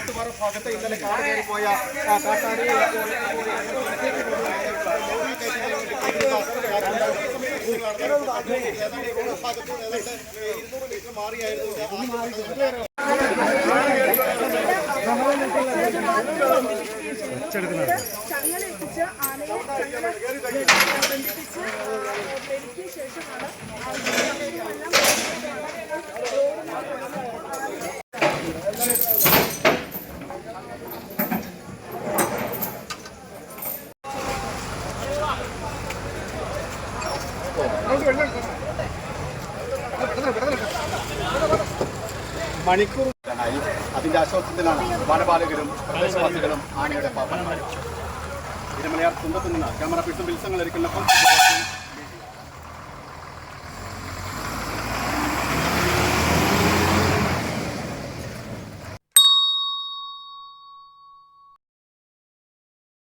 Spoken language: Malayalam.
പാട്ടുപാറ ഭാഗത്ത് ഇന്നലെ കാട് കയറി പോയ കാട്ടാടി ചങ്ങലെത്തിച്ച് ആനയെ ചങ്ങല ബന്ധിപ്പിച്ച് മണിക്കൂറുകളായി അതിന്റെ ആശ്വാസത്തിലാണ് വനപാലകരും പ്രദേശവാസികളും ആനയുടെ പാപ്പന്മാരും ഇരുമലയാർ മലയാളം നിന്ന് ക്യാമറ പിട്ടും വിൽസങ്ങൾ ഒരുക്കുന്നപ്പം